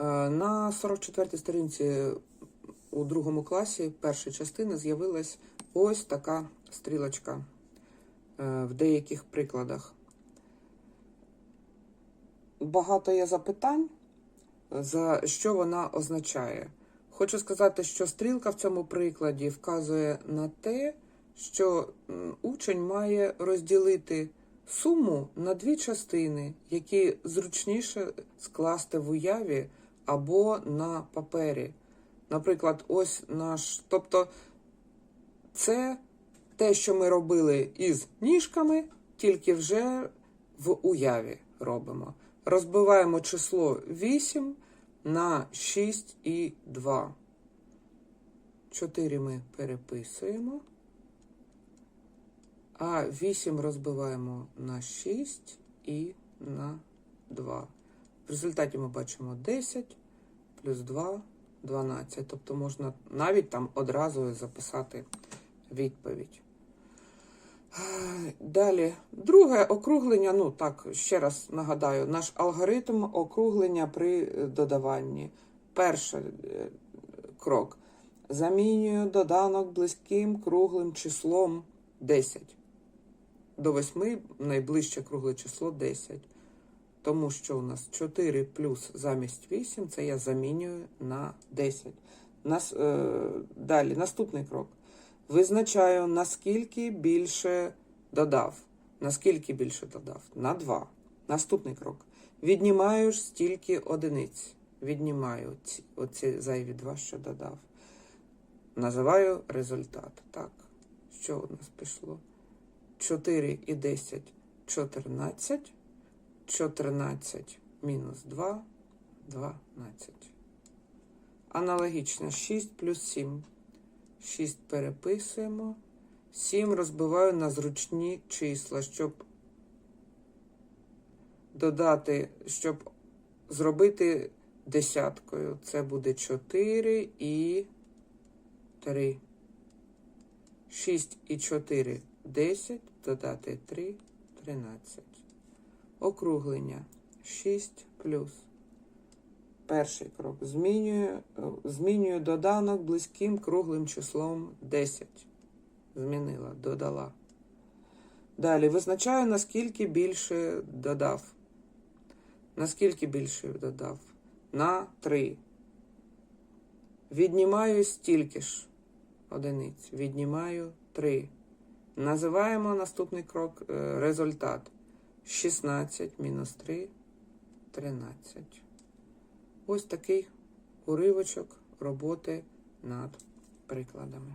Е, На 44-й сторінці у другому класі першої частини з'явилась ось така стрілочка е, в деяких прикладах. Багато є запитань, за що вона означає. Хочу сказати, що стрілка в цьому прикладі вказує на те, що учень має розділити суму на дві частини, які зручніше скласти в уяві або на папері. Наприклад, ось наш. Тобто, це те, що ми робили із ніжками, тільки вже в уяві робимо. Розбиваємо число 8 на 6 і 2. 4 ми переписуємо. А 8 розбиваємо на 6 і на 2. В результаті ми бачимо 10 плюс 2 12. Тобто можна навіть там одразу записати відповідь. Далі, друге округлення. Ну так, ще раз нагадаю, наш алгоритм округлення при додаванні. Перший е, крок. Замінюю доданок близьким круглим числом 10. До 8 найближче кругле число 10. Тому що у нас 4 плюс замість 8, це я замінюю на 10. Нас, е, далі, наступний крок. Визначаю, наскільки більше додав. Наскільки більше додав? На 2. Наступний крок. Віднімаю ж стільки одиниць. Віднімаю ці, оці зайві 2, що додав. Називаю результат. Так. Що у нас пішло? 4 і 10 14. 14 мінус 2 12. Аналогічно 6 плюс 7. 6 переписуємо. 7 розбиваю на зручні числа, щоб додати, щоб зробити десяткою. Це буде 4 і 3. 6 і 4 10, додати 3 13. Округлення 6 плюс. Перший крок. Змінюю, змінюю доданок близьким круглим числом 10. Змінила, додала. Далі визначаю, наскільки більше додав. Наскільки більше додав? На 3. Віднімаю стільки ж одиниць. Віднімаю 3. Називаємо наступний крок е, результат. 16 мінус 3 13. Ось такий уривочок роботи над прикладами.